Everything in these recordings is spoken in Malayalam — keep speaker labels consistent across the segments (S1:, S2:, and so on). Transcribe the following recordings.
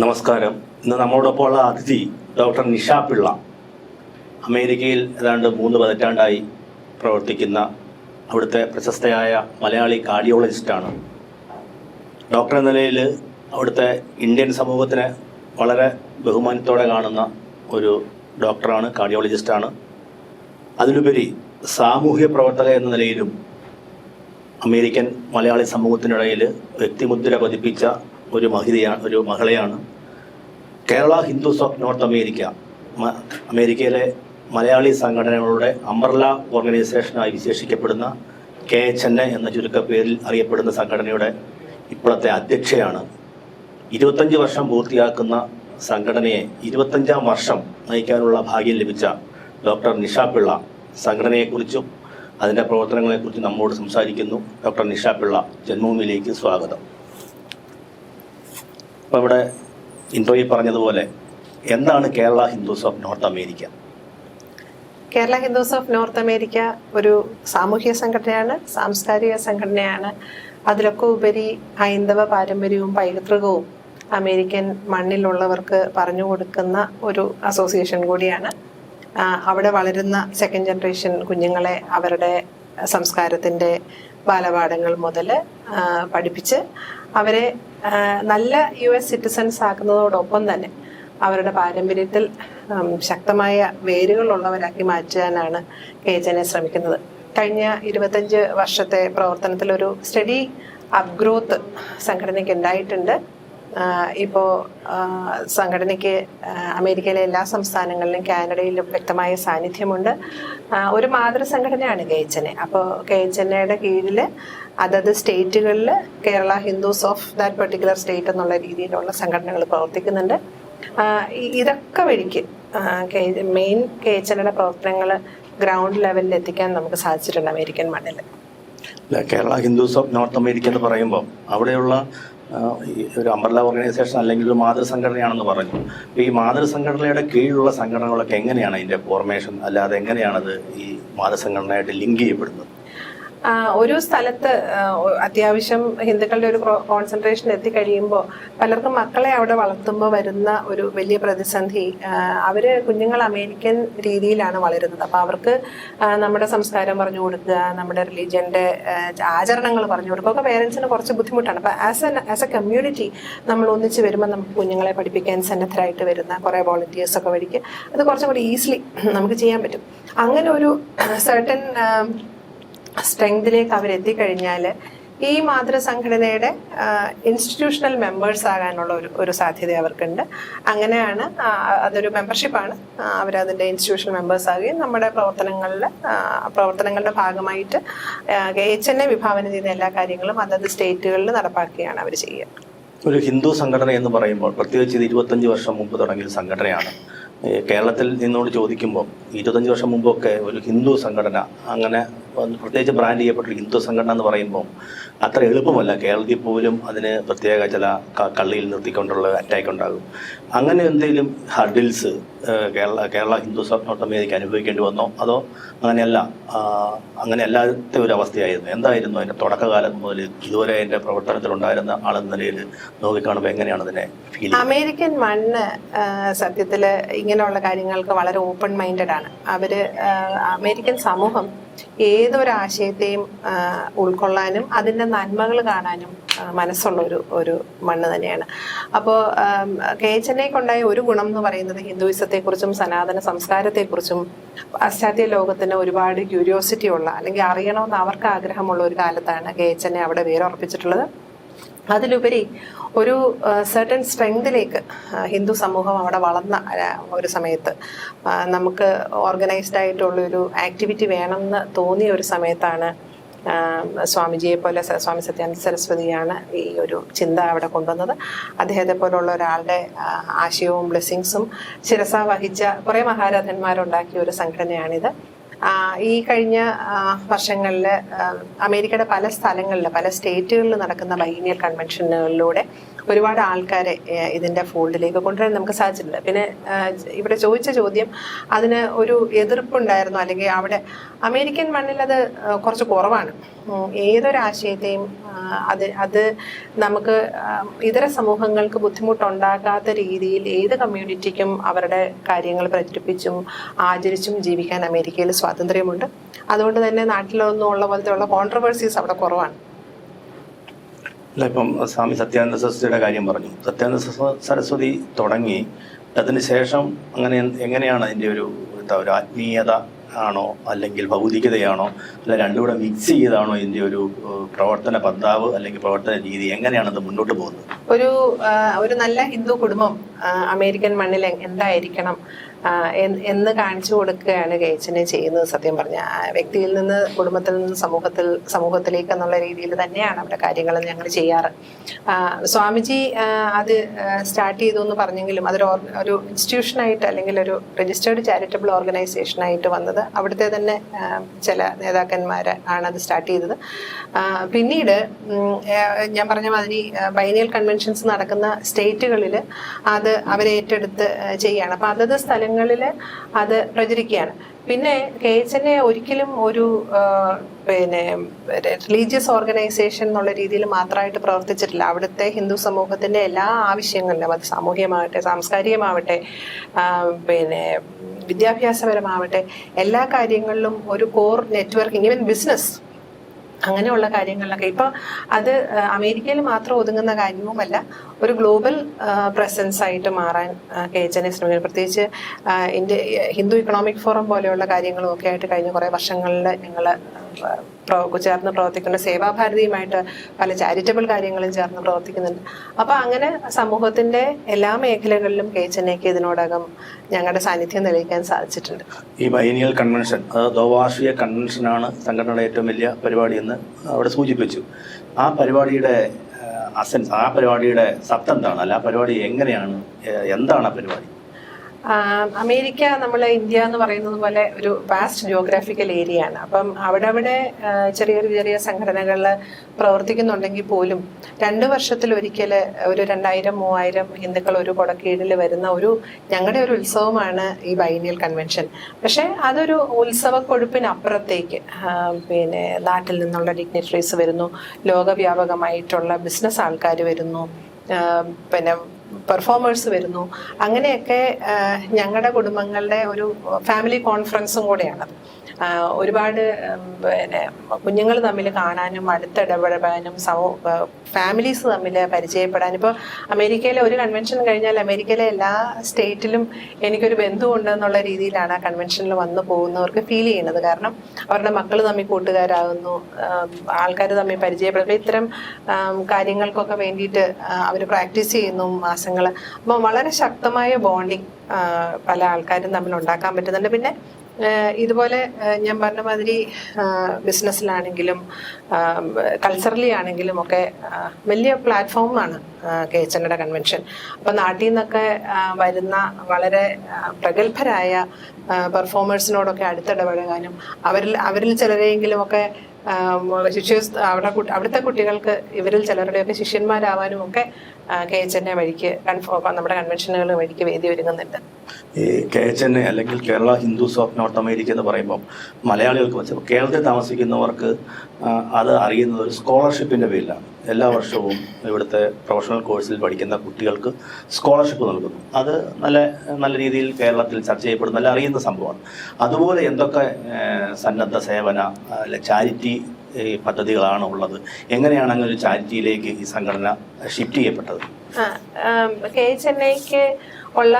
S1: നമസ്കാരം. ഇന്ന് നമ്മോടൊപ്പം ഉള്ള അതിഥി ഡോക്ടർ നിഷ പിള്ള. അമേരിക്കയിൽ ഏതാണ്ട് മൂന്ന് പതിറ്റാണ്ടായി പ്രവർത്തിക്കുന്ന അവിടുത്തെ പ്രശസ്തയായ മലയാളി കാർഡിയോളജിസ്റ്റാണ് ഡോക്ടർ എന്ന നിലയിൽ അവിടുത്തെ ഇന്ത്യൻ സമൂഹത്തിന് വളരെ ബഹുമാനത്തോടെ കാണുന്ന ഒരു ഡോക്ടറാണ് കാർഡിയോളജിസ്റ്റാണ് അതിലുപരി സാമൂഹ്യ പ്രവർത്തക എന്ന നിലയിലും അമേരിക്കൻ മലയാളി സമൂഹത്തിനിടയിൽ വ്യക്തിമുദ്ര പതിപ്പിച്ച ഒരു മഹിതയാണ് ഒരു മഹളയാണ് Kerala Hindus of North America. അമേരിക്കയിലെ മലയാളി സംഘടനകളുടെ അമർല ഓർഗനൈസേഷനായി വിശേഷിക്കപ്പെടുന്ന കെ എച്ച് എൻ എന്ന ചുരുക്കപ്പേരിൽ അറിയപ്പെടുന്ന സംഘടനയുടെ ഇപ്പോഴത്തെ അധ്യക്ഷയാണ്. ഇരുപത്തഞ്ച് വർഷം പൂർത്തിയാക്കുന്ന സംഘടനയെ ഇരുപത്തഞ്ചാം വർഷം നയിക്കാനുള്ള ഭാഗ്യം ലഭിച്ച ഡോക്ടർ നിഷ പിള്ള സംഘടനയെക്കുറിച്ചും അതിന്റെ പ്രവർത്തനങ്ങളെക്കുറിച്ചും നമ്മോട് സംസാരിക്കുന്നു. ഡോക്ടർ നിഷ പിള്ള ജന്മഭൂമിയിലേക്ക് സ്വാഗതം. അപ്പോൾ ഇവിടെ ഇൻട്രോയിൽ പറഞ്ഞതുപോലെ എന്താണ് Kerala Hindus of North America?
S2: Kerala Hindus of North America ഒരു സാമൂഹ്യ സംഘടനയാണ് സാംസ്കാരിക സംഘടനയാണ്. അതിലൊക്കെ ഉപരി ഹൈന്ദവ പാരമ്പര്യവും പൈതൃകവും അമേരിക്കൻ മണ്ണിലുള്ളവർക്ക് പറഞ്ഞു കൊടുക്കുന്ന ഒരു അസോസിയേഷൻ കൂടിയാണ്. അവിടെ വളരുന്ന സെക്കൻഡ് ജനറേഷൻ കുഞ്ഞുങ്ങളെ അവരുടെ സംസ്കാരത്തിന്റെ ബാലപാഠങ്ങൾ മുതൽ പഠിപ്പിച്ച് അവരെ നല്ല യു എസ് സിറ്റിസൺസ് ആക്കുന്നതോടൊപ്പം തന്നെ അവരുടെ പാരമ്പര്യത്തിൽ ശക്തമായ വേരുകളുള്ളവരാക്കി മാറ്റാനാണ് കേജനെ ശ്രമിക്കുന്നത്. കഴിഞ്ഞ ഇരുപത്തഞ്ച് വർഷത്തെ പ്രവർത്തനത്തിൽ ഒരു സ്റ്റഡി അപ്ഗ്രോത്ത് സംഘടനയ്ക്ക് ഉണ്ടായിട്ടുണ്ട്. ഇപ്പോൾ സംഘടനയ്ക്ക് അമേരിക്കയിലെ എല്ലാ സംസ്ഥാനങ്ങളിലും കാനഡയിലും വ്യക്തമായ സാന്നിധ്യമുണ്ട്. ഒരു ഒരു മാതൃസംഘടനയാണ് കെ എച്ച് അപ്പോൾ കെ എച്ച് കീഴിൽ അതത് സ്റ്റേറ്റുകളിൽ Kerala Hindus of that particular state എന്നുള്ള രീതിയിലുള്ള സംഘടനകൾ പ്രവർത്തിക്കുന്നുണ്ട്. ഇതൊക്കെ വഴിക്ക് മെയിൻ കെ എച്ച് എല്ലിന്റെ പ്രവർത്തനങ്ങൾ ഗ്രൗണ്ട് ലെവലിൽ എത്തിക്കാൻ നമുക്ക് സാധിച്ചിട്ടുണ്ട് അമേരിക്കൻ മണ്ണിൽ
S1: Kerala Hindus of North America എന്ന് പറയുമ്പോൾ അവിടെയുള്ള ഒരു അംബർല ഓർഗനൈസേഷൻ അല്ലെങ്കിൽ ഒരു മാതൃസംഘടനയാണെന്ന് പറഞ്ഞു. അപ്പോൾ ഈ മാതൃസംഘടനയുടെ കീഴിലുള്ള സംഘടനകളൊക്കെ എങ്ങനെയാണ് അതിന്റെ ഫോർമേഷൻ അല്ലാതെ എങ്ങനെയാണത് ഈ മാതൃസംഘടനയായിട്ട് ലിങ്ക് ചെയ്യപ്പെടുന്നത്?
S2: ഒരു സ്ഥലത്ത് അത്യാവശ്യം ഹിന്ദുക്കളുടെ ഒരു കോൺസെൻട്രേഷൻ എത്തിക്കഴിയുമ്പോൾ പലർക്കും മക്കളെ അവിടെ വളർത്തുമ്പോൾ വരുന്ന ഒരു വലിയ പ്രതിസന്ധി അവർ കുഞ്ഞുങ്ങൾ അമേരിക്കൻ രീതിയിലാണ് വളരുന്നത്. അപ്പോൾ അവർക്ക് നമ്മുടെ സംസ്കാരം പറഞ്ഞു കൊടുക്കുക നമ്മുടെ റിലീജിയന്റെ ആചരണങ്ങൾ പറഞ്ഞു കൊടുക്കുക ഒക്കെ പേരൻസിന് കുറച്ച് ബുദ്ധിമുട്ടാണ്. അപ്പോൾ as a as a community നമ്മൾ ഒന്നിച്ച് വരുമ്പോൾ നമുക്ക് കുഞ്ഞുങ്ങളെ പഠിപ്പിക്കാൻ സന്നദ്ധരായിട്ട് വരുന്ന കുറേ വോളണ്ടിയേഴ്സ് ഒക്കെ വഴിക്ക് അത് കുറച്ചും കൂടി ഈസിലി നമുക്ക് ചെയ്യാൻ പറ്റും. അങ്ങനെ ഒരു സർട്ടൻ സ്ട്രെങ്തിലേക്ക് അവരെത്തിക്കഴിഞ്ഞാൽ ഈ മാതൃസംഘടനയുടെ ഇൻസ്റ്റിറ്റ്യൂഷണൽ മെമ്പേഴ്സ് ആകാനുള്ള ഒരു ഒരു സാധ്യത അവർക്കുണ്ട്. അങ്ങനെയാണ് അതൊരു മെമ്പർഷിപ്പാണ് അവരതിന്റെ ഇൻസ്റ്റിറ്റ്യൂഷണൽ മെമ്പേഴ്സ് ആകുകയും നമ്മുടെ പ്രവർത്തനങ്ങളിൽ പ്രവർത്തനങ്ങളുടെ ഭാഗമായിട്ട് എച്ച് എൻ എ വിഭാവനം ചെയ്യുന്ന എല്ലാ കാര്യങ്ങളും അതത് സ്റ്റേറ്റുകളിൽ നടപ്പാക്കുകയാണ് അവർ ചെയ്യുക.
S1: ഒരു ഹിന്ദു സംഘടന എന്ന് പറയുമ്പോൾ പ്രത്യേകിച്ച് ഇത് ഇരുപത്തഞ്ച് വർഷം മുമ്പ് തുടങ്ങിയ സംഘടനയാണ്. കേരളത്തിൽ നിന്നോട് ചോദിക്കുമ്പോൾ ഇരുപത്തഞ്ച് വർഷം മുമ്പൊക്കെ ഒരു ഹിന്ദു സംഘടന അങ്ങനെ പ്രത്യേകിച്ച് ബ്രാൻഡ് ചെയ്യപ്പെട്ട ഹിന്ദു സംഘടന എന്ന് പറയുമ്പോൾ അത്ര എളുപ്പമല്ല. കേരളത്തിൽ പോലും അതിന് പ്രത്യേക ചില കള്ളിയിൽ നിർത്തിക്കൊണ്ടുള്ള അറ്റാക്ക് ഉണ്ടാകും. അങ്ങനെ എന്തെങ്കിലും ഹർഡിൽസ് കേരള കേരള ഹിന്ദു സംഘടനയ്ക്ക് അനുഭവിക്കേണ്ടി വന്നോ? അതോ അങ്ങനെയല്ല അങ്ങനെ അല്ലാത്ത ഒരു അവസ്ഥയായിരുന്നു. എന്തായിരുന്നു അതിന്റെ തുടക്കകാലം മുതൽ ഇതുവരെ അതിന്റെ പ്രവർത്തനത്തിലുണ്ടായിരുന്ന ആളെന്ന നിലയിൽ നോക്കിക്കാണുമ്പോൾ എങ്ങനെയാണ് അതിനെ ഫീൽ
S2: അമേരിക്കൻ മണ്ണ് സത്യത്തിൽ ഇങ്ങനെയുള്ള കാര്യങ്ങൾക്ക് വളരെ ഓപ്പൺ മൈൻഡഡ് ആണ്. അവർ അമേരിക്കൻ സമൂഹം ഏതൊരു ആശയത്തെയും ഉൾക്കൊള്ളാനും അതിന്റെ നന്മകൾ കാണാനും മനസ്സുള്ള ഒരു ഒരു മണ്ണ് തന്നെയാണ്. അപ്പോൾ കെ എച്ച് എൻ ഒരു ഗുണം എന്ന് പറയുന്നത് ഹിന്ദുയിസത്തെക്കുറിച്ചും സനാതന സംസ്കാരത്തെക്കുറിച്ചും പാശ്ചാത്യ ലോകത്തിന് ഒരുപാട് ക്യൂരിയോസിറ്റി ഉള്ള അല്ലെങ്കിൽ അറിയണമെന്ന് അവർക്ക് ആഗ്രഹമുള്ള ഒരു കാലത്താണ് കെ എച്ച് എൻ അവിടെ വേരുറപ്പിച്ചിട്ടുള്ളത്. അതിലുപരി ഒരു സർട്ടൻ സ്ട്രെങ്തിലേക്ക് ഹിന്ദു സമൂഹം അവിടെ വളർന്ന ഒരു സമയത്ത് നമുക്ക് ഓർഗനൈസ്ഡ് ആയിട്ടുള്ളൊരു ആക്ടിവിറ്റി വേണമെന്ന് തോന്നിയ ഒരു സമയത്താണ് സ്വാമിജിയെ പോലെ സ്വാമി സത്യാനന്ദ സരസ്വതിയാണ് ഈ ഒരു ചിന്ത അവിടെ കൊണ്ടുവന്നത്. അദ്ദേഹത്തെ പോലുള്ള ഒരാളുടെ ആശയവും ബ്ലെസ്സിങ്സും ശിരസ വഹിച്ച കുറേ മഹാരഥന്മാരുണ്ടാക്കിയ ഒരു സംഘടനയാണിത്. ഈ കഴിഞ്ഞ വർഷങ്ങളിൽ അമേരിക്കയുടെ പല സ്ഥലങ്ങളിൽ പല സ്റ്റേറ്റുകളിൽ നടക്കുന്ന ബൈനിയൽ കൺവെൻഷനുകളിലൂടെ ഒരുപാട് ആൾക്കാരെ ഇതിന്റെ ഫോൾഡിലേക്ക് കൊണ്ടുവരാൻ നമുക്ക് സാധിച്ചിട്ടുണ്ട്. പിന്നെ ഇവിടെ ചോദിച്ച ചോദ്യം അതിന് ഒരു എതിർപ്പുണ്ടായിരുന്നു അല്ലെങ്കിൽ അവിടെ അമേരിക്കൻ മണ്ണിൽ അത് കുറച്ച് കുറവാണ്. ഏതൊരാശയത്തെയും അത് അത് നമുക്ക് ഇതര സമൂഹങ്ങൾക്ക് ബുദ്ധിമുട്ടുണ്ടാകാത്ത രീതിയിൽ ഏത് കമ്മ്യൂണിറ്റിക്കും അവരുടെ കാര്യങ്ങൾ പ്രചരിപ്പിച്ചും ആചരിച്ചും ജീവിക്കാൻ അമേരിക്കയിൽ സ്വാതന്ത്ര്യമുണ്ട്. അതുകൊണ്ട് തന്നെ നാട്ടിലൊന്നും ഉള്ള പോലത്തെ ഉള്ള കോൺട്രവേഴ്സീസ് അവിടെ കുറവാണ്.
S1: അല്ല ഇപ്പം സ്വാമി സത്യാനന്ദ സരസ്വതിയുടെ കാര്യം പറഞ്ഞു. സത്യാനന്ദ സരസ്വ- സരസ്വതി തുടങ്ങി. അതിന് ശേഷം അങ്ങനെ എങ്ങനെയാണ് അതിന്റെ ഒരു എന്താ ഒരു ആത്മീയത ആണോ അല്ലെങ്കിൽ ഭൗതികതയാണോ അല്ല രണ്ടും കൂടെ മിക്സ് ചെയ്താണോ ഇതിന്റെ ഒരു പ്രവർത്തന പന്താവ് അല്ലെങ്കിൽ പ്രവർത്തന രീതി? എങ്ങനെയാണ് അത് മുന്നോട്ട് പോകുന്നത്?
S2: ഒരു ഒരു നല്ല ഹിന്ദു കുടുംബം അമേരിക്കൻ മണ്ണിൽ എന്തായിരിക്കണം? എന്ന് കാണിച്ചു കൊടുക്കുകയാണ് ഗേച്ചനെ ചെയ്യുന്നത് സത്യം പറഞ്ഞ. വ്യക്തിയിൽ നിന്ന് കുടുംബത്തിൽ നിന്ന് സമൂഹത്തിൽ സമൂഹത്തിലേക്ക് എന്നുള്ള രീതിയിൽ തന്നെയാണ് അവിടെ കാര്യങ്ങൾ ഞങ്ങൾ ചെയ്യാറ്. സ്വാമിജി അത് സ്റ്റാർട്ട് ചെയ്തു എന്ന് പറഞ്ഞെങ്കിലും അതൊരു ഒരു ഇൻസ്റ്റിറ്റ്യൂഷനായിട്ട് അല്ലെങ്കിൽ ഒരു രജിസ്റ്റേർഡ് ചാരിറ്റബിൾ ഓർഗനൈസേഷനായിട്ട് വന്നത് അവിടുത്തെ തന്നെ ചില നേതാക്കന്മാർ ആണ് അത് സ്റ്റാർട്ട് ചെയ്തത്. പിന്നീട് ഞാൻ പറഞ്ഞ മാതിരി ബൈനിയൽ കൺവെൻഷൻസ് നടക്കുന്ന സ്റ്റേറ്റുകളിൽ അത് അവരെ ഏറ്റെടുത്ത് ആ, ചെയ്യാണ്. അപ്പം അതത് സ്ഥലങ്ങളിൽ അത് പ്രചരിക്കുകയാണ്. പിന്നെ കെ എച്ച് ഒരിക്കലും ഒരു പിന്നെ റിലീജിയസ് ഓർഗനൈസേഷൻ എന്നുള്ള രീതിയിൽ മാത്രമായിട്ട് പ്രവർത്തിച്ചിട്ടില്ല. അവിടുത്തെ ഹിന്ദു സമൂഹത്തിന്റെ എല്ലാ ആവശ്യങ്ങളിലും അത് സാമൂഹികമാവട്ടെ സാംസ്കാരികമാവട്ടെ പിന്നെ വിദ്യാഭ്യാസപരമാവട്ടെ എല്ലാ കാര്യങ്ങളിലും ഒരു കോർ നെറ്റ്വർക്കിംഗ് ഈവൻ ബിസിനസ് അങ്ങനെയുള്ള കാര്യങ്ങളിലൊക്കെ. ഇപ്പൊ അത് അമേരിക്കയിൽ മാത്രം ഒതുങ്ങുന്ന കാര്യവുമല്ല ഒരു ഗ്ലോബൽ പ്രസൻസ് ആയിട്ട് മാറാൻ കെ എച്ച് എൻ ശ്രമിക്കുന്നത് ശ്രമിക്കുന്നു. പ്രത്യേകിച്ച് ഇന്ത്യ ഹിന്ദു ഇക്കണോമിക് ഫോറം പോലെയുള്ള കാര്യങ്ങളും ഒക്കെ ആയിട്ട് കഴിഞ്ഞ കുറേ വർഷങ്ങളിൽ ഞങ്ങൾ ചേർന്ന് പ്രവർത്തിക്കുന്ന സേവാഭാരതിയുമായിട്ട് പല ചാരിറ്റബിൾ കാര്യങ്ങളും ചേർന്ന് പ്രവർത്തിക്കുന്നുണ്ട്. അപ്പൊ അങ്ങനെ സമൂഹത്തിന്റെ എല്ലാ മേഖലകളിലും കെ എച്ച് എൻ എക്ക് ഇതിനോടകം ഞങ്ങളുടെ സാന്നിധ്യം തെളിയിക്കാൻ സാധിച്ചിട്ടുണ്ട്.
S1: ഈ ബൈനിയൽ കൺവെൻഷൻ അത് ദ്വവാർഷിക കൺവെൻഷനാണ് സംഘടനയുടെ ഏറ്റവും വലിയ പരിപാടി എന്ന് അവിടെ സൂചിപ്പിച്ചു. ആ പരിപാടിയുടെ അസെൻസ് ആ പരിപാടിയുടെ സത്ത് എന്താണ് അല്ല ആ പരിപാടി എങ്ങനെയാണ്? എന്താണ് ആ പരിപാടി?
S2: അമേരിക്ക നമ്മൾ ഇന്ത്യ എന്ന് പറയുന്നത് പോലെ ഒരു വാസ്റ്റ് ജിയോഗ്രാഫിക്കൽ ഏരിയ ആണ്. അപ്പം അവിടെ അവിടെ ചെറിയ ചെറിയ സംഘടനകൾ പ്രവർത്തിക്കുന്നുണ്ടെങ്കിൽ പോലും രണ്ട് വർഷത്തിൽ ഒരിക്കൽ ഒരു രണ്ടായിരം മൂവായിരം ഹിന്ദുക്കൾ ഒരു കൊടക്കീഴിൽ വരുന്ന ഒരു ഞങ്ങളുടെ ഒരു ഉത്സവമാണ് ഈ ബൈനിയൽ കൺവെൻഷൻ പക്ഷേ അതൊരു ഉത്സവ കൊഴുപ്പിനപ്പുറത്തേക്ക് പിന്നെ നാട്ടിൽ നിന്നുള്ള ഡിഗ്നിറ്ററീസ് വരുന്നു ലോകവ്യാപകമായിട്ടുള്ള ബിസിനസ് ആൾക്കാർ വരുന്നു പിന്നെ പെർഫോമേഴ്സ് വരുന്നു. അങ്ങനെയൊക്കെ ഞങ്ങളുടെ കുടുംബങ്ങളുടെ ഒരു ഫാമിലി കോൺഫറൻസും കൂടെയാണത് ഒരുപാട് പിന്നെ കുഞ്ഞുങ്ങൾ തമ്മിൽ കാണാനും അടുത്തിടപെടാനും സമൂഹ ഫാമിലീസ് തമ്മിൽ പരിചയപ്പെടാനും. ഇപ്പോൾ അമേരിക്കയിലെ ഒരു കൺവെൻഷൻ കഴിഞ്ഞാൽ അമേരിക്കയിലെ എല്ലാ സ്റ്റേറ്റിലും എനിക്കൊരു ബന്ധുവുണ്ട് എന്നുള്ള രീതിയിലാണ് ആ കൺവെൻഷനിൽ വന്നു പോകുന്നവർക്ക് ഫീൽ ചെയ്യുന്നത്. കാരണം അവരുടെ മക്കൾ തമ്മിൽ കൂട്ടുകാരാകുന്നു ആൾക്കാർ തമ്മിൽ പരിചയപ്പെടുമ്പോൾ ഇത്തരം കാര്യങ്ങൾക്കൊക്കെ വേണ്ടിയിട്ട് അവർ പ്രാക്ടീസ് ചെയ്യുന്നു മാസങ്ങൾ അപ്പോൾ വളരെ ശക്തമായ ബോണ്ടിങ് പല ആൾക്കാരും തമ്മിൽ ഉണ്ടാക്കാൻ പറ്റുന്നുണ്ട്. പിന്നെ ഇതുപോലെ ഞാൻ പറഞ്ഞ മാതിരി ബിസിനസ്സിലാണെങ്കിലും കൾച്ചറലി ആണെങ്കിലും ഒക്കെ വലിയ പ്ലാറ്റ്ഫോമാണ് കെ എച്ച് എന്റെ കൺവെൻഷൻ അപ്പം നാട്ടിൽ നിന്നൊക്കെ വരുന്ന വളരെ പ്രഗത്ഭരായ പെർഫോമേഴ്സിനോടൊക്കെ അടുത്തിടപഴകാനും അവരിൽ അവരിൽ ചിലരെയെങ്കിലും ഒക്കെ ശിഷ്യ അവിടെ അവിടുത്തെ കുട്ടികൾക്ക് ഇവരിൽ ചിലരുടെയൊക്കെ ശിഷ്യന്മാരാവാനും ഒക്കെ കെ എച്ച് എൻ എ വഴിക്ക് നമ്മുടെ കൺവെൻഷനുകൾ വഴിക്ക് വേദി ഒരുങ്ങുന്നുണ്ട്.
S1: ഈ കെ എച്ച് എൻ എ അല്ലെങ്കിൽ Kerala Hindus of North America എന്ന് പറയുമ്പോൾ മലയാളികൾക്ക് വെച്ച് കേരളത്തിൽ താമസിക്കുന്നവർക്ക് അത് അറിയുന്നത് ഒരു സ്കോളർഷിപ്പിന്റെ പേരിലാണ്. എല്ലാ വർഷവും ഇവിടുത്തെ പ്രൊഫഷണൽ കോഴ്സിൽ പഠിക്കുന്ന കുട്ടികൾക്ക് സ്കോളർഷിപ്പ് നൽകുന്നു. അത് നല്ല നല്ല രീതിയിൽ കേരളത്തിൽ ചർച്ച ചെയ്യപ്പെടുന്ന നല്ല അറിയുന്ന സംഭവമാണ്. അതുപോലെ എന്തൊക്കെ സന്നദ്ധ സേവന ചാരിറ്റി പദ്ധതികളാണ് ഉള്ളത് എങ്ങനെയാണ് അങ്ങനെ ഒരു ചാരിറ്റിയിലേക്ക് ഈ സംഘടന ഷിഫ്റ്റ് ചെയ്യപ്പെട്ടത്?
S2: കെ ചെന്നൈക്ക് ഉള്ള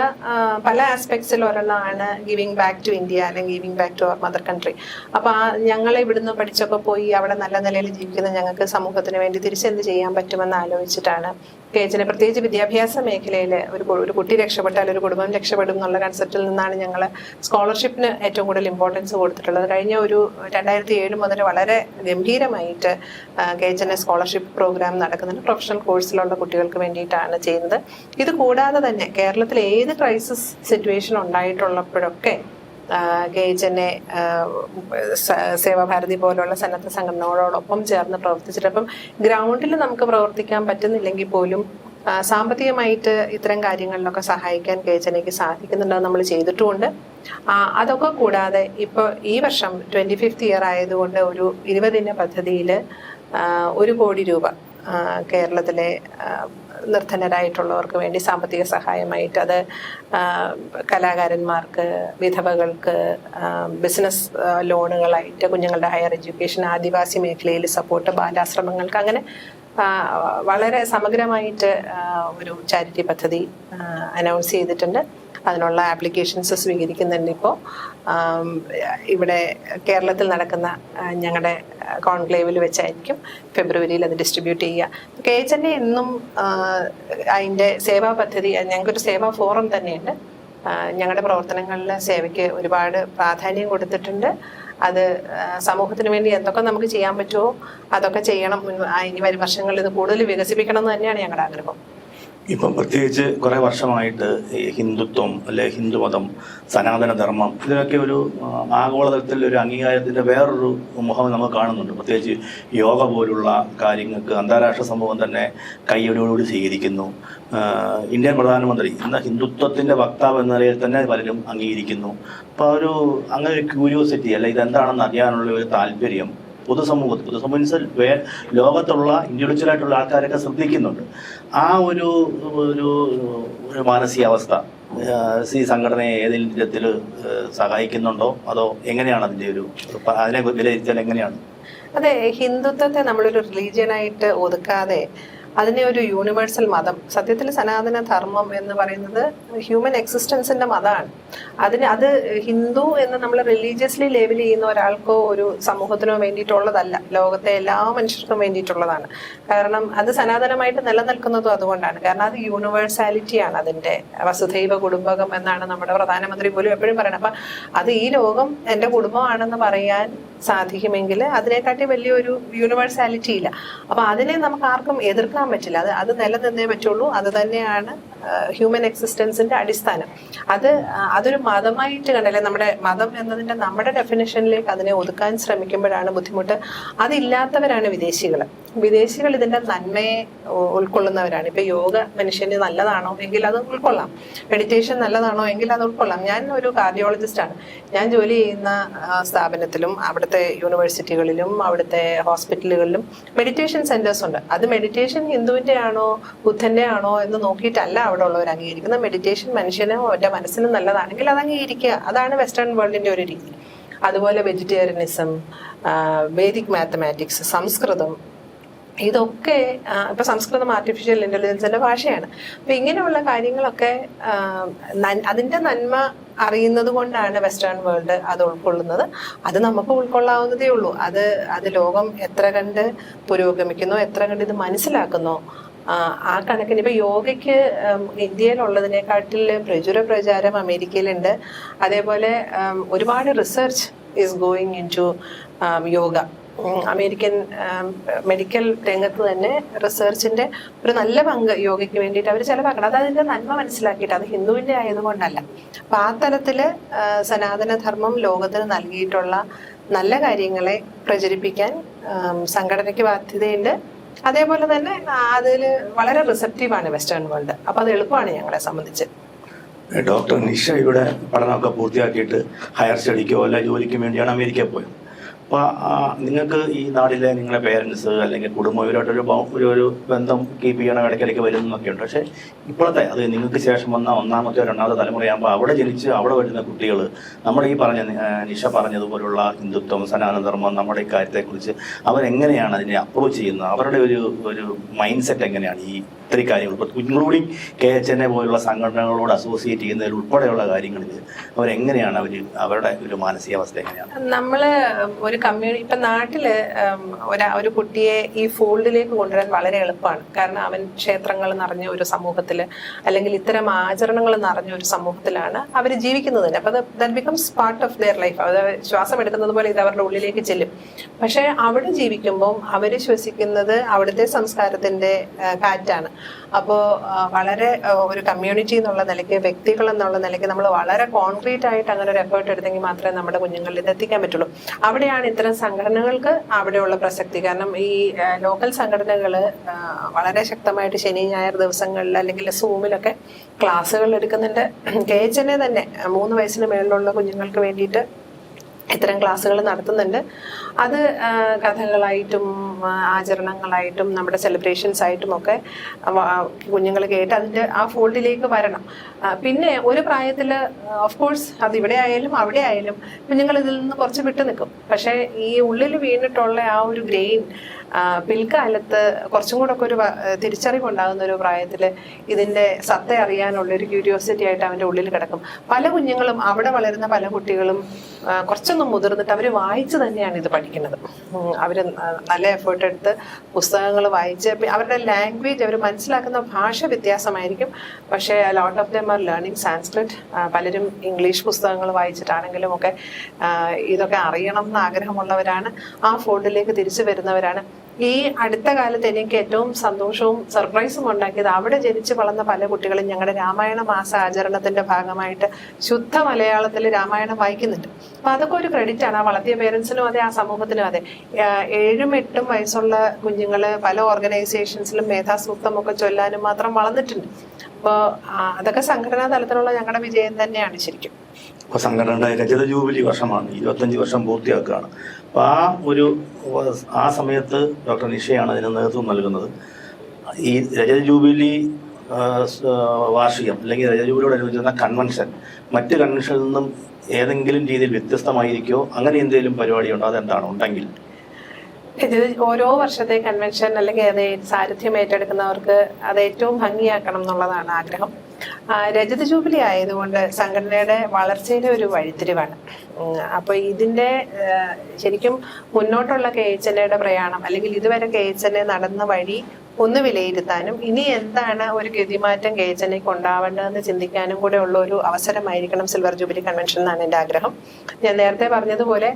S2: പല ആസ്പെക്ട്സിൽ ഒരെണ്ണമാണ് ഗിവിങ് ബാക്ക് ടു ഇന്ത്യ അല്ലെങ്കിൽ giving back to our mother country അപ്പോൾ ആ ഞങ്ങൾ ഇവിടുന്ന് പഠിച്ചൊക്കെ പോയി അവിടെ നല്ല നിലയിൽ ജീവിക്കുന്ന ഞങ്ങൾക്ക് സമൂഹത്തിന് വേണ്ടി തിരിച്ചെന്ത് ചെയ്യാൻ പറ്റുമെന്ന് ആലോചിച്ചിട്ടാണ് കെ എച്ചിനെ പ്രത്യേകിച്ച് വിദ്യാഭ്യാസ മേഖലയിൽ ഒരു ഒരു കുട്ടി രക്ഷപ്പെട്ടാൽ ഒരു കുടുംബം രക്ഷപ്പെടും എന്നുള്ള കൺസെപ്റ്റിൽ നിന്നാണ് ഞങ്ങൾ സ്കോളർഷിപ്പിന് ഏറ്റവും കൂടുതൽ ഇമ്പോർട്ടൻസ് കൊടുത്തിട്ടുള്ളത്. കഴിഞ്ഞ ഒരു രണ്ടായിരത്തി ഏഴ് മുതൽ വളരെ ഗംഭീരമായിട്ട് K H N A scholarship programme നടക്കുന്നുണ്ട് പ്രൊഫഷണൽ കോഴ്സിലുള്ള കുട്ടികൾക്ക് വേണ്ടിയിട്ടാണ് ചെയ്യുന്നത്. ഇത് കൂടാതെ തന്നെ കേരളത്തിൽ ഏത് ക്രൈസിസ് സിറ്റുവേഷൻ ഉണ്ടായിട്ടുള്ളപ്പോഴൊക്കെ കെ സേവാഭാരതി പോലുള്ള സന്നദ്ധ സംഘടനകളോടൊപ്പം ചേർന്ന് പ്രവർത്തിച്ചിട്ട് അപ്പം ഗ്രൗണ്ടിൽ നമുക്ക് പ്രവർത്തിക്കാൻ പറ്റുന്നില്ലെങ്കിൽ പോലും സാമ്പത്തികമായിട്ട് ഇത്തരം കാര്യങ്ങളിലൊക്കെ സഹായിക്കാൻ കേച്ചനയ്ക്ക് സാധിക്കുന്നുണ്ടെന്ന് നമ്മൾ ചെയ്തിട്ടുമുണ്ട്. അതൊക്കെ കൂടാതെ ഇപ്പോൾ ഈ വർഷം ട്വന്റി ഫിഫ്ത്ത് ഇയർ ആയതുകൊണ്ട് ഒരു ഇരുപതിന പദ്ധതിയിൽ ഒരു കോടി രൂപ കേരളത്തിലെ നിർധനരായിട്ടുള്ളവർക്ക് വേണ്ടി സാമ്പത്തിക സഹായമായിട്ട് അത് കലാകാരന്മാർക്ക് വിധവകൾക്ക് ബിസിനസ് ലോണുകളായിട്ട് കുഞ്ഞുങ്ങളുടെ ഹയർ എഡ്യൂക്കേഷൻ ആദിവാസി മേഖലയിൽ സപ്പോർട്ട് ബാലാശ്രമങ്ങൾക്ക് അങ്ങനെ വളരെ സമഗ്രമായിട്ട് ഒരു ചാരിറ്റി പദ്ധതി അനൗൺസ് ചെയ്തിട്ടുണ്ട്. അതിനുള്ള ആപ്ലിക്കേഷൻസ് സ്വീകരിക്കുന്നുണ്ട് ഇപ്പോൾ ഇവിടെ കേരളത്തിൽ നടക്കുന്ന ഞങ്ങളുടെ കോൺക്ലേവിൽ വെച്ചായിരിക്കും ഫെബ്രുവരിയിൽ അത് ഡിസ്ട്രിബ്യൂട്ട് ചെയ്യുക. കെ എച്ച് എൻ എ എന്നും അതിന്റെ സേവാ പദ്ധതി ഞങ്ങൾക്കൊരു സേവാ ഫോറം തന്നെയുണ്ട്. ഞങ്ങളുടെ പ്രവർത്തനങ്ങളിൽ സേവയ്ക്ക് ഒരുപാട് പ്രാധാന്യം കൊടുത്തിട്ടുണ്ട്. അത് സമൂഹത്തിന് വേണ്ടി എന്തൊക്കെ നമുക്ക് ചെയ്യാൻ പറ്റുമോ അതൊക്കെ ചെയ്യണം. ഇനി വരും വർഷങ്ങളിൽ ഇത് കൂടുതൽ വികസിപ്പിക്കണം എന്ന് തന്നെയാണ് ഞങ്ങളുടെ ആഗ്രഹം.
S1: ഇപ്പം പ്രത്യേകിച്ച് കുറേ വർഷമായിട്ട് ഈ ഹിന്ദുത്വം അല്ലെ ഹിന്ദുമതം സനാതനധർമ്മം ഇതിനൊക്കെ ഒരു ആഗോളതലത്തിൽ ഒരു അംഗീകാരത്തിന്റെ വേറൊരു മുഖം നമ്മൾ കാണുന്നുണ്ട്. പ്രത്യേകിച്ച് യോഗ പോലുള്ള കാര്യങ്ങൾക്ക് അന്താരാഷ്ട്ര സംഭവം തന്നെ കയ്യോടുകൂടി സ്വീകരിക്കുന്നു. ഇന്ത്യൻ പ്രധാനമന്ത്രി എന്ന ഹിന്ദുത്വത്തിന്റെ വക്താവ് എന്ന നിലയിൽ തന്നെ പലരും അംഗീകരിക്കുന്നു. അപ്പോൾ ഒരു അങ്ങനെ ഒരു ക്യൂരിയോസിറ്റി അല്ലെ ഇതെന്താണെന്ന് അറിയാനുള്ള ഒരു താല്പര്യം പൊതുസമൂഹത്തിൽ പൊതുസമൂഹം വേ ലോകത്തുള്ള ഇൻഡിവിജ്വലായിട്ടുള്ള ആൾക്കാരൊക്കെ ശ്രദ്ധിക്കുന്നുണ്ട്. ആ ഒരു ഒരു ഒരു മാനസികാവസ്ഥ സി സംഘടനയെ ഏതെങ്കിലും വിധത്തിൽ സഹായിക്കുന്നുണ്ടോ? അതോ എങ്ങനെയാണ് അതിന്റെ ഒരു അതിനെ വിലയിരുത്തൽ എങ്ങനെയാണ്?
S2: അതെ ഹിന്ദുത്വത്തെ നമ്മളൊരു റിലീജിയനായിട്ട് ഒതുക്കാതെ അതിനെ ഒരു യൂണിവേഴ്സൽ മതം. സത്യത്തിൽ സനാതന ധർമ്മം എന്ന് പറയുന്നത് ഹ്യൂമൻ എക്സിസ്റ്റൻസിന്റെ മതമാണ്. അതിന് അത് ഹിന്ദു എന്ന് നമ്മൾ റിലീജിയസ്ലി ലേബൽ ചെയ്യുന്ന ഒരാൾക്കോ ഒരു സമൂഹത്തിനോ വേണ്ടിയിട്ടുള്ളതല്ല. ലോകത്തെ എല്ലാ മനുഷ്യർക്കും വേണ്ടിയിട്ടുള്ളതാണ്. കാരണം അത് സനാതനമായിട്ട് നിലനിൽക്കുന്നതും അതുകൊണ്ടാണ്. കാരണം അത് യൂണിവേഴ്സാലിറ്റിയാണ് അതിന്റെ വസുധൈവ കുടുംബകം എന്നാണ് നമ്മുടെ പ്രധാനമന്ത്രി പോലും എപ്പോഴും പറയുന്നത്. അപ്പൊ അത് ഈ ലോകം എന്റെ കുടുംബമാണെന്ന് പറയാൻ സാധിക്കുമെങ്കിൽ അതിനെക്കാട്ടി വലിയൊരു യൂണിവേഴ്സാലിറ്റി ഇല്ല. അപ്പൊ അതിനെ നമുക്ക് ആർക്കും എതിർക്കാൻ പറ്റില്ല. അത് അത് നിലനിന്നേ പറ്റുള്ളൂ. അത് തന്നെയാണ് ഹ്യൂമൻ എക്സിസ്റ്റൻസിന്റെ അടിസ്ഥാനം. അത് അതൊരു മതമായിട്ട് കണ്ടല്ലേ നമ്മുടെ മതം എന്നതിന്റെ നമ്മുടെ ഡെഫിനേഷനിലേക്ക് അതിനെ ഒതുക്കാൻ ശ്രമിക്കുമ്പോഴാണ് ബുദ്ധിമുട്ട്. അതില്ലാത്തവരാണ് വിദേശികൾ വിദേശികൾ ഇതിന്റെ നന്മയെ ഉൾക്കൊള്ളുന്നവരാണ്. ഇപ്പൊ യോഗ മനുഷ്യന് നല്ലതാണോ എങ്കിൽ അത് ഉൾക്കൊള്ളാം. മെഡിറ്റേഷൻ നല്ലതാണോ എങ്കിൽ അത് ഉൾക്കൊള്ളാം. ഞാൻ ഒരു കാർഡിയോളജിസ്റ്റ് ആണ്. ഞാൻ ജോലി ചെയ്യുന്ന സ്ഥാപനത്തിലും അവിടുത്തെ യൂണിവേഴ്സിറ്റികളിലും അവിടുത്തെ ഹോസ്പിറ്റലുകളിലും മെഡിറ്റേഷൻ സെന്റേഴ്സ് ഉണ്ട്. അത് മെഡിറ്റേഷൻ ഹിന്ദുവിന്റെ ആണോ ബുദ്ധന്റെ ആണോ എന്ന് നോക്കിയിട്ടല്ല അവിടെ ഉള്ളവർ അംഗീകരിക്കുന്നത്. മെഡിറ്റേഷൻ മനുഷ്യനും അവന്റെ മനസ്സിനും നല്ലതാണെങ്കിൽ അത് അംഗീകരിക്കുക. അതാണ് വെസ്റ്റേൺ വേൾഡിന്റെ ഒരു രീതി. അതുപോലെ വെജിറ്റേറിയനിസം വേദിക് മാത്തമാറ്റിക്സ് സംസ്കൃതം ഇതൊക്കെ ഇപ്പൊ സംസ്കൃതം ആർട്ടിഫിഷ്യൽ ഇന്റലിജൻസിന്റെ ഭാഷയാണ്. അപ്പൊ ഇങ്ങനെയുള്ള കാര്യങ്ങളൊക്കെ അതിന്റെ നന്മ അറിയുന്നത് കൊണ്ടാണ് വെസ്റ്റേൺ വേൾഡ് അത് ഉൾക്കൊള്ളുന്നത്. അത് നമുക്ക് ഉൾക്കൊള്ളാവുന്നതേ ഉള്ളൂ. അത് അത് ലോകം എത്ര കണ്ട് പുരോഗമിക്കുന്നു എത്ര കണ്ട് ഇത് മനസ്സിലാക്കുന്നു. ആ, കണക്കിന് ഇപ്പൊ യോഗയ്ക്ക് ഇന്ത്യയിലുള്ളതിനെക്കാട്ടിൽ പ്രചുര പ്രചാരം അമേരിക്കയിലുണ്ട്. അതേപോലെ ഒരുപാട് research is going into yoga. American medical രംഗത്ത് തന്നെ റിസർച്ചിന്റെ ഒരു നല്ല പങ്ക് യോഗയ്ക്ക് വേണ്ടിയിട്ട് അവർ ചിലവാക്കണം. അത് അതിന്റെ നന്മ മനസ്സിലാക്കിയിട്ട് അത് ഹിന്ദുവിന്റെ ആയതുകൊണ്ടല്ല. അപ്പൊ ആ തലത്തിൽ സനാതനധർമ്മം ലോകത്തിന് നൽകിയിട്ടുള്ള നല്ല കാര്യങ്ങളെ പ്രചരിപ്പിക്കാൻ സംഘടനയ്ക്ക് ബാധ്യതയുണ്ട്. അതേപോലെ തന്നെ അതിൽ വളരെ റിസപ്റ്റീവാണ് വെസ്റ്റേൺ വേൾഡ് അപ്പൊ അത് എളുപ്പമാണ് ഞങ്ങളെ സംബന്ധിച്ച്.
S1: ഡോക്ടർ നിഷ ഇവിടെ പഠനമൊക്കെ പൂർത്തിയാക്കിയിട്ട് ഹയർ സ്റ്റഡിക്കോ അല്ല ജോലിക്കും വേണ്ടിയാണ് അമേരിക്കയിൽ പോയത്. അപ്പോൾ നിങ്ങൾക്ക് ഈ നാട്ടിലെ നിങ്ങളുടെ പേരൻസ് അല്ലെങ്കിൽ കുടുംബം ഒരു ഒരു ബന്ധം കീപ്പ് ചെയ്യണം ഇടയ്ക്കിടയ്ക്ക് വരുന്നൊക്കെ ഉണ്ട്. പക്ഷേ ഇപ്പോഴത്തെ അത് നിങ്ങൾക്ക് ശേഷം വന്ന ഒന്നാമത്തെ രണ്ടാമത്തെ തലമുറയാകുമ്പോൾ അവിടെ ജനിച്ച് അവിടെ വരുന്ന കുട്ടികൾ നമ്മുടെ ഈ പറഞ്ഞ നിഷ പറഞ്ഞതുപോലുള്ള ഹിന്ദുത്വം സനാതനധർമ്മം നമ്മുടെ ഈ കാര്യത്തെക്കുറിച്ച് അവരെങ്ങനെയാണ് അതിനെ അപ്രോച്ച് ചെയ്യുന്നത്? അവരുടെ ഒരു ഒരു മൈൻഡ് സെറ്റ് എങ്ങനെയാണ് ഈ ഇത്രയും കാര്യങ്ങൾ. Including K H N A പോലുള്ള സംഘടനകളോട് അസോസിയേറ്റ് ചെയ്യുന്നതിൽ ഉൾപ്പെടെയുള്ള കാര്യങ്ങളിൽ അവരെങ്ങനെയാണ് അവർ അവരുടെ ഒരു മാനസികാവസ്ഥ എങ്ങനെയാണ്?
S2: നമ്മൾ ഒരു കമ്മ്യൂണി ഇപ്പം നാട്ടിൽ ഒരു കുട്ടിയെ ഈ ഫോൾഡിലേക്ക് കൊണ്ടുവരാൻ വളരെ എളുപ്പമാണ്. കാരണം അവൻ ക്ഷേത്രങ്ങൾ നിറഞ്ഞ ഒരു സമൂഹത്തിൽ അല്ലെങ്കിൽ ഇത്തരം ആചരണങ്ങൾ നിറഞ്ഞ ഒരു സമൂഹത്തിലാണ് അവർ ജീവിക്കുന്നത് തന്നെ അപ്പം that becomes part of their life അത് ശ്വാസം എടുക്കുന്നത് പോലെ ഇത് അവരുടെ ഉള്ളിലേക്ക് ചെല്ലും. പക്ഷേ അവിടെ ജീവിക്കുമ്പോൾ അവർ ശ്വസിക്കുന്നത് അവിടുത്തെ സംസ്കാരത്തിന്റെ കാറ്റാണ്. അപ്പോൾ വളരെ ഒരു കമ്മ്യൂണിറ്റി എന്നുള്ള നിലയ്ക്ക് വ്യക്തികൾ എന്നുള്ള നിലയ്ക്ക് നമ്മൾ വളരെ കോൺക്രീറ്റ് ആയിട്ട് അങ്ങനെ ഒരു എഫേർട്ട് എടുത്തെങ്കിൽ മാത്രമേ നമ്മുടെ കുഞ്ഞുങ്ങളിൽ ഇത് എത്തിക്കാൻ പറ്റുള്ളൂ. അവിടെയാണ് ഇത്തരം സംഘടനകൾക്ക് അവിടെയുള്ള പ്രസക്തി. കാരണം ഈ ലോക്കൽ സംഘടനകൾ വളരെ ശക്തമായിട്ട് ശനി ഞായർ ദിവസങ്ങളിൽ അല്ലെങ്കിൽ സൂമിലൊക്കെ ക്ലാസ്സുകൾ എടുക്കുന്നുണ്ട്. കെ എച്ച് തന്നെ മൂന്ന് വയസ്സിന് മേളിലുള്ള കുഞ്ഞുങ്ങൾക്ക് വേണ്ടിയിട്ട് ഇത്തരം ക്ലാസ്സുകൾ നടത്തുന്നുണ്ട്. അത് കഥകളായിട്ടും ആചരണങ്ങളായിട്ടും നമ്മുടെ സെലിബ്രേഷൻസ് ആയിട്ടും ഒക്കെ കുഞ്ഞുങ്ങൾ കേട്ട് അതിന്റെ ആ ഫോൾഡിലേക്ക് വരണം. പിന്നെ ഒരു പ്രായത്തിൽ ഓഫ് കോഴ്സ് അത് ഇവിടെ ആയാലും അവിടെ ആയാലും കുഞ്ഞുങ്ങൾ ഇതിൽ നിന്ന് കുറച്ച് വിട്ടു നിൽക്കും പക്ഷേ ഈ ഉള്ളിൽ വീണിട്ടുള്ള ആ ഒരു ബ്രെയിൻ പിൽക്കാലത്ത് കുറച്ചും കൂടെ ഒക്കെ ഒരു തിരിച്ചറിവുണ്ടാകുന്ന ഒരു പ്രായത്തിൽ ഇതിന്റെ സത്ത അറിയാനുള്ള ഒരു ക്യൂരിയോസിറ്റി ആയിട്ട് അവന്റെ ഉള്ളിൽ കിടക്കും. പല കുഞ്ഞുങ്ങളും അവിടെ വളരുന്ന പല കുട്ടികളും കുറച്ചൊന്നും മുതിർന്നിട്ട് അവർ വായിച്ച് തന്നെയാണ് ഇത് പഠിക്കുന്നത്. അവർ നല്ല എഫേർട്ട് എടുത്ത് പുസ്തകങ്ങൾ വായിച്ച് അവരുടെ ലാംഗ്വേജ് അവർ മനസ്സിലാക്കുന്ന ഭാഷ വ്യത്യാസമായിരിക്കും. പക്ഷേ lot of them are learning Sanskrit പലരും ഇംഗ്ലീഷ് പുസ്തകങ്ങൾ വായിച്ചിട്ടാണെങ്കിലും ഒക്കെ ഇതൊക്കെ അറിയണം എന്ന് ആഗ്രഹമുള്ളവരാണ്. ആ ഫോൾഡിലേക്ക് തിരിച്ചു വരുന്നവരാണ്. ഈ അടുത്ത കാലത്ത് എനിക്ക് ഏറ്റവും സന്തോഷവും സർപ്രൈസും ഉണ്ടാക്കിയത് അവിടെ ജനിച്ചു വളർന്ന പല കുട്ടികളും ഞങ്ങളുടെ രാമായണ മാസ ആചരണത്തിന്റെ ഭാഗമായിട്ട് ശുദ്ധ മലയാളത്തിൽ രാമായണം വായിക്കുന്നുണ്ട്. അപ്പൊ അതൊക്കെ ഒരു ക്രെഡിറ്റ് ആണ്. ആ വളർത്തിയ പേരൻസിനും അതെ ആ സമൂഹത്തിനും അതെ. ഏഴും എട്ടും വയസ്സുള്ള കുഞ്ഞുങ്ങൾ പല ഓർഗനൈസേഷൻസിലും മേധാസൂക്തം ഒക്കെ ചൊല്ലാനും മാത്രം വളർന്നിട്ടുണ്ട്. അപ്പോൾ അതൊക്കെ സംഘടനാ തലത്തിലുള്ള ഞങ്ങളുടെ വിജയം തന്നെയാണ് ശരിക്കും.
S1: ഇപ്പോൾ സംഘടനയുടെ രജത ജൂബിലി വർഷമാണ്. ഇരുപത്തഞ്ച് വർഷം പൂർത്തിയാക്കുകയാണ്. അപ്പോൾ ആ ഒരു ആ സമയത്ത് ഡോക്ടർ നിഷയാണ് അതിന് നേതൃത്വം നൽകുന്നത്. ഈ രജത ജൂബിലി വാർഷികം അല്ലെങ്കിൽ രജത ജൂബിലിയോടനുബന്ധിക്കുന്ന കൺവെൻഷൻ മറ്റ് കൺവെൻഷനിൽ നിന്നും ഏതെങ്കിലും രീതിയിൽ വ്യത്യസ്തമായിരിക്കുമോ അങ്ങനെ എന്തെങ്കിലും പരിപാടി ഉണ്ടോ അതെന്താണ്? ഉണ്ടെങ്കിൽ.
S2: ഓരോ വർഷത്തെ കൺവെൻഷൻ അല്ലെങ്കിൽ അത് സാരഥ്യം ഏറ്റെടുക്കുന്നവർക്ക് അത് ഏറ്റവും ഭംഗിയാക്കണം എന്നുള്ളതാണ് ആഗ്രഹം. രജത ജൂബിലി ആയതുകൊണ്ട് സംഘടനയുടെ വളർച്ചയിലെ ഒരു വഴിത്തിരിവാണ്. അപ്പൊ ഇതിന്റെ ശരിക്കും മുന്നോട്ടുള്ള കെ എച്ച് എൻ എയുടെ പ്രയാണം അല്ലെങ്കിൽ ഇതുവരെ കെ എച്ച് എൻ എ നടന്ന വഴി ഒന്ന് വിലയിരുത്താനും ഇനി എന്താണ് ഒരു ഗതിമാറ്റം കെ എച്ച് എൻ എക്ക് ഉണ്ടാവേണ്ടതെന്ന് ചിന്തിക്കാനും കൂടെ ഉള്ള ഒരു അവസരമായിരിക്കണം സിൽവർ ജൂബിലി കൺവെൻഷൻ എന്നാണ് എന്റെ ആഗ്രഹം. ഞാൻ നേരത്തെ പറഞ്ഞതുപോലെ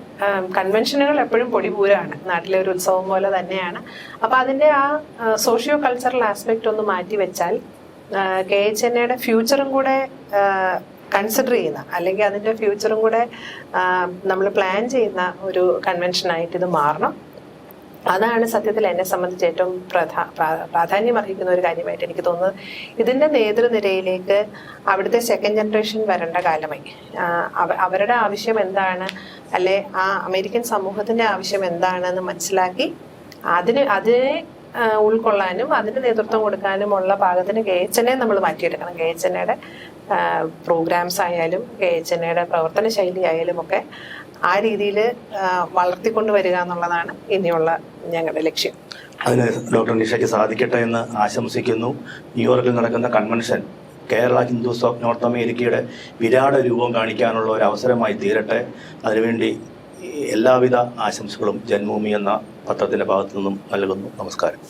S2: കൺവെൻഷനുകൾ എപ്പോഴും പൊടിപൂരാണ്. നാട്ടിലെ ഒരു ഉത്സവം പോലെ തന്നെയാണ്. അപ്പൊ അതിന്റെ ആ സോഷ്യോ കൾച്ചറൽ ആസ്പെക്ട് ഒന്ന് മാറ്റി വെച്ചാൽ കെ എച്ച് എൻ ഫ്യൂച്ചറും കൂടെ കൺസിഡർ ചെയ്യുന്ന അല്ലെങ്കിൽ അതിന്റെ ഫ്യൂച്ചറും കൂടെ നമ്മൾ പ്ലാൻ ചെയ്യുന്ന ഒരു കൺവെൻഷനായിട്ട് ഇത് മാറണം. അതാണ് സത്യത്തിൽ എന്നെ സംബന്ധിച്ച് ഏറ്റവും പ്രധാ പ്രാധാന്യം അർഹിക്കുന്ന ഒരു കാര്യമായിട്ട് എനിക്ക് തോന്നുന്നത്. ഇതിന്റെ നേതൃനിരയിലേക്ക് അവിടുത്തെ സെക്കൻഡ് ജനറേഷൻ വരേണ്ട കാലമായി. അവരുടെ ആവശ്യം എന്താണ്? അല്ലെ ആ അമേരിക്കൻ സമൂഹത്തിന്റെ ആവശ്യം എന്താണെന്ന് മനസ്സിലാക്കി അതിന് അതിനെ ഉൾക്കൊള്ളാനും അതിന് നേതൃത്വം കൊടുക്കാനുമുള്ള പാകത്തിന് കെ എച്ച് നമ്മൾ മാറ്റിയെടുക്കണം. കെ എച്ച് പ്രോഗ്രാംസ് ആയാലും കെ എച്ച് പ്രവർത്തന ശൈലി ആയാലും ഒക്കെ ആ രീതിയിൽ വളർത്തിക്കൊണ്ട് വരിക എന്നുള്ളതാണ് ഇനിയുള്ള ഞങ്ങളുടെ ലക്ഷ്യം.
S1: അതിന് ഡോക്ടർ നിഷയ്ക്ക് സാധിക്കട്ടെ എന്ന് ആശംസിക്കുന്നു. ന്യൂയോർക്കിൽ നടക്കുന്ന convention Kerala Hindus of North അമേരിക്കയുടെ വിരാട രൂപം കാണിക്കാനുള്ള ഒരു അവസരമായി തീരട്ടെ. അതിനുവേണ്ടി എല്ലാവിധ ആശംസകളും ജന്മഭൂമി എന്ന പത്രത്തിന്റെ ഭാഗത്തു നിന്നും നൽകുന്നു. നമസ്കാരം.